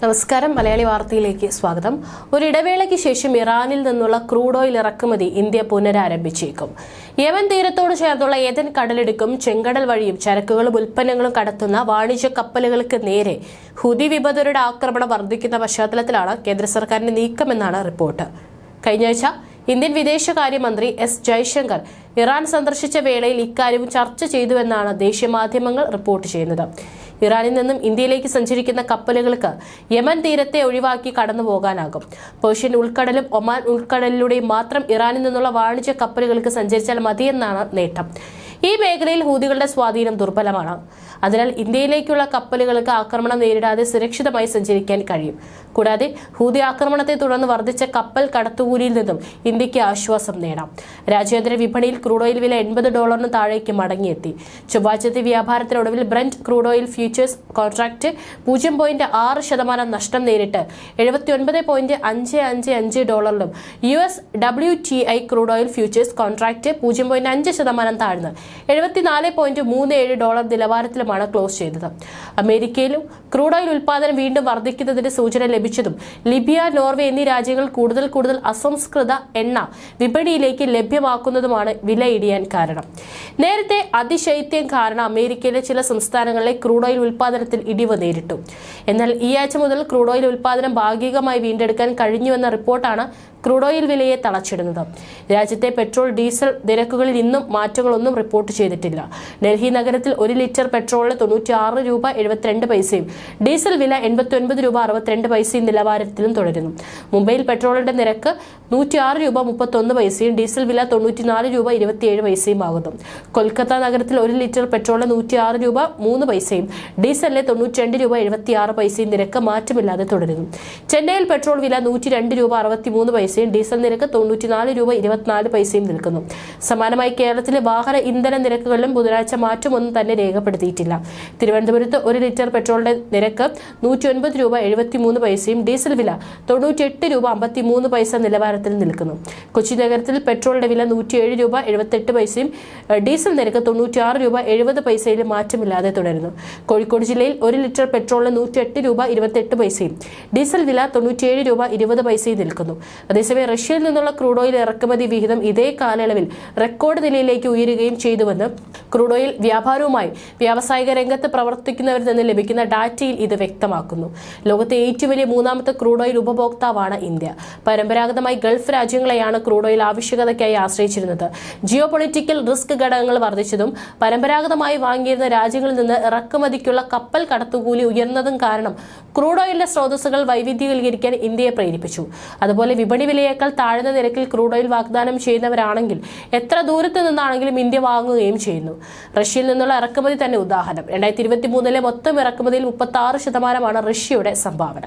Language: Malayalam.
നമസ്കാരം. മലയാളി വാർത്തയിലേക്ക് സ്വാഗതം. ഒരു ഇടവേളയ്ക്ക് ശേഷം ഇറാനിൽ നിന്നുള്ള ക്രൂഡ് ഓയിൽ ഇറക്കുമതി ഇന്ത്യ പുനരാരംഭിച്ചേക്കും. യമൻ തീരത്തോട് ചേർന്നുള്ള ഏതൻ കടലിടുക്കും ചെങ്കടൽ വഴിയും ചരക്കുകളും ഉൽപ്പന്നങ്ങളും കടത്തുന്ന വാണിജ്യ കപ്പലുകൾക്ക് നേരെ ഹുതി വിപതരുടെ ആക്രമണം വർദ്ധിക്കുന്ന പശ്ചാത്തലത്തിലാണ് കേന്ദ്ര സർക്കാരിന്റെ നീക്കമെന്നാണ് റിപ്പോർട്ട്. കഴിഞ്ഞ ആഴ്ച ഇന്ത്യൻ വിദേശകാര്യമന്ത്രി എസ് ജയശങ്കർ ഇറാൻ സന്ദർശിച്ച വേളയിൽ ഇക്കാര്യവും ചർച്ച ചെയ്തുവെന്നാണ് ദേശീയ മാധ്യമങ്ങൾ റിപ്പോർട്ട് ചെയ്യുന്നത്. ഇറാനിൽ നിന്നും ഇന്ത്യയിലേക്ക് സഞ്ചരിക്കുന്ന കപ്പലുകൾക്ക് യമൻ തീരത്തെ ഒഴിവാക്കി കടന്നു പോകാനാകും. പേർഷ്യൻ ഉൾക്കടലും ഒമാൻ ഉൾക്കടലിലൂടെയും മാത്രം ഇറാനിൽ നിന്നുള്ള വാണിജ്യ കപ്പലുകൾക്ക് സഞ്ചരിച്ചാൽ മതിയെന്നാണ് നേട്ടം. ഈ മേഖലയിൽ ഹൂതികളുടെ സ്വാധീനം ദുർബലമാണ്. അതിനാൽ ഇന്ത്യയിലേക്കുള്ള കപ്പലുകൾക്ക് ആക്രമണം നേരിടാതെ സുരക്ഷിതമായി സഞ്ചരിക്കാൻ കഴിയും. കൂടാതെ ഹൂതി ആക്രമണത്തെ തുടർന്ന് വർദ്ധിച്ച കപ്പൽ കടത്തുകൂലിയിൽ നിന്നും ഇന്ത്യയ്ക്ക് ആശ്വാസം നേടാം. രാജ്യാന്തര വിപണിയിൽ ക്രൂഡ് ഓയിൽ വില എൺപത് ഡോളറിന് താഴേക്ക് മടങ്ങിയെത്തി. ചൊവ്വാഴ്ചത്തെ വ്യാപാരത്തിനൊടുവിൽ Brent crude oil futures contract പൂജ്യം പോയിന്റ് ആറ് ശതമാനം നഷ്ടം നേരിട്ട് എഴുപത്തിയൊൻപത് പോയിന്റ് അഞ്ച് അഞ്ച് അഞ്ച് ഡോളറിലും U S W T I crude oil futures contract പൂജ്യം പോയിന്റ് അഞ്ച് ശതമാനം താഴ്ന്ന് എഴുപത്തിനാല് പോയിന്റ് മൂന്ന് ഏഴ് ഡോളർ നിലവാരത്തിലുമാണ് ക്ലോസ് ചെയ്തത്. അമേരിക്കയിലും ക്രൂഡ് ഓയിൽ ഉൽപ്പാദനം വീണ്ടും വർദ്ധിക്കുന്നതിന്റെ സൂചന ലഭിച്ചതും ലിബിയ നോർവേ എന്നീ രാജ്യങ്ങൾ കൂടുതൽ കൂടുതൽ അസംസ്കൃത എണ്ണ വിപണിയിലേക്ക് ലഭ്യമാക്കുന്നതുമാണ് വില ഇടിയാൻ കാരണം. നേരത്തെ അതിശൈത്യം കാരണം അമേരിക്കയിലെ ചില സംസ്ഥാനങ്ങളിലെ ക്രൂഡ് ഓയിൽ ഉൽപ്പാദനത്തിൽ ഇടിവ് നേരിട്ടു. എന്നാൽ ഈ ആഴ്ച മുതൽ ക്രൂഡ് ഓയിൽ ഉൽപ്പാദനം ഭാഗികമായി വീണ്ടെടുക്കാൻ കഴിഞ്ഞുവെന്ന റിപ്പോർട്ടാണ് ക്രൂഡ് ഓയിൽ വിലയെ തളച്ചിടുന്നത്. രാജ്യത്തെ പെട്രോൾ ഡീസൽ നിരക്കുകളിൽ ഇന്നും മാറ്റങ്ങളൊന്നും റിപ്പോർട്ട് ചെയ്തിട്ടില്ല. ഡൽഹി നഗരത്തിൽ ഒരു ലിറ്റർ പെട്രോളിന് തൊണ്ണൂറ്റിയാറ് രൂപ എഴുപത്തിരണ്ട് പൈസയും ഡീസൽ വില എൺപത്തി ഒൻപത് രൂപ അറുപത്തിരണ്ട് പൈസയും നിലവാരത്തിലും തുടരുന്നു. മുംബൈയിൽ പെട്രോളിന്റെ നിരക്ക് നൂറ്റി ആറ് രൂപ മുപ്പത്തൊന്ന് പൈസയും ഡീസൽ വില തൊണ്ണൂറ്റിനാല് രൂപ ഇരുപത്തിയേഴ് പൈസയും ആകുന്നു. കൊൽക്കത്ത നഗരത്തിൽ ഒരു ലിറ്റർ പെട്രോളിന് നൂറ്റി ആറ് രൂപ മൂന്ന് പൈസയും ഡീസലിന് തൊണ്ണൂറ്റി രണ്ട് രൂപ എഴുപത്തിയാറ് പൈസയും നിരക്ക് മാറ്റമില്ലാതെ തുടരുന്നു. ചെന്നൈയിൽ പെട്രോൾ വില നൂറ്റി രണ്ട് രൂപ അറുപത്തിമൂന്ന് പൈസയും ഡീസൽ നിരക്ക് തൊണ്ണൂറ്റിനാല് രൂപ ഇരുപത്തിനാല് പൈസയും നിൽക്കുന്നു. സമാനമായി കേരളത്തിലെ വാഹന ഇന്ധന നിരക്കുകളിലും ബുധനാഴ്ച മാറ്റമൊന്നും തന്നെ രേഖപ്പെടുത്തിയിട്ടില്ല. തിരുവനന്തപുരത്ത് ഒരു ലിറ്റർ പെട്രോളിന്റെ നിരക്ക് നൂറ്റി രൂപ എഴുപത്തിമൂന്ന് പൈസയും ഡീസൽ വില തൊണ്ണൂറ്റിയെട്ട് രൂപ അമ്പത്തിമൂന്ന് പൈസ നിലവാരത്തിൽ നിൽക്കുന്നു. കൊച്ചി നഗരത്തിൽ പെട്രോളിന്റെ വില നൂറ്റിയേഴ് രൂപ എഴുപത്തെട്ട് പൈസയും ഡീസൽ നിരക്ക് തൊണ്ണൂറ്റിയാറ് രൂപ എഴുപത് പൈസയിലും മാറ്റമില്ലാതെ തുടരുന്നു. കോഴിക്കോട് ജില്ലയിൽ ഒരു ലിറ്റർ പെട്രോളിന് നൂറ്റിയെട്ട് രൂപ ഇരുപത്തെട്ട് പൈസയും ഡീസൽ വില തൊണ്ണൂറ്റിയേഴ് രൂപ ഇരുപത് പൈസയും നിൽക്കുന്നു. അതേസമയം റഷ്യയിൽ നിന്നുള്ള ക്രൂഡ് ഓയിൽ ഇറക്കുമതി വിഹിതം ഇതേ കാലയളവിൽ റെക്കോർഡ് നിലയിലേക്ക് ഉയരുകയും ചെയ്തുവെന്ന് ക്രൂഡ് ഓയിൽ വ്യാപാരവുമായി വ്യാവസായിക രംഗത്ത് പ്രവർത്തിക്കുന്നവരിൽ നിന്ന് ലഭിക്കുന്ന ഡാറ്റയിൽ ഇത് വ്യക്തമാക്കുന്നു. ലോകത്തെ ഏറ്റവും വലിയ മൂന്നാമത്തെ ക്രൂഡ് ഓയിൽ ഉപഭോക്താവാണ് ഇന്ത്യ. പരമ്പരാഗതമായി ഗൾഫ് രാജ്യങ്ങളെയാണ് ക്രൂഡ് ഓയിൽ ആവശ്യകതയ്ക്കായി ആശ്രയിച്ചിരുന്നത്. ജിയോ പൊളിറ്റിക്കൽ റിസ്ക് ഘടകങ്ങൾ വർദ്ധിച്ചതും പരമ്പരാഗതമായി വാങ്ങിയിരുന്ന രാജ്യങ്ങളിൽ നിന്ന് ഇറക്കുമതിക്കുള്ള കപ്പൽ കടത്തുകൂലി ഉയർന്നതും കാരണം ക്രൂഡ് ഓയിലിന്റെ സ്രോതസ്സുകൾ വൈവിധ്യവൽക്കരിക്കാൻ ഇന്ത്യയെ പ്രേരിപ്പിച്ചു. അതുപോലെ വിപണി വിലയേക്കാൾ താഴ്ന്ന നിരക്കിൽ ക്രൂഡ് ഓയിൽ വാഗ്ദാനം ചെയ്യുന്നവരാണെങ്കിൽ എത്ര ദൂരത്ത് നിന്നാണെങ്കിലും ഇന്ത്യ വാങ്ങുകയും ചെയ്യുന്നു. റഷ്യയിൽ നിന്നുള്ള ഇറക്കുമതി തന്നെ ഉദാഹരണം. രണ്ടായിരത്തി ഇരുപത്തി മൂന്നിലെ മൊത്തം ഇറക്കുമതിയിൽ മുപ്പത്തി ആറ് ശതമാനമാണ് റഷ്യയുടെ സംഭാവന.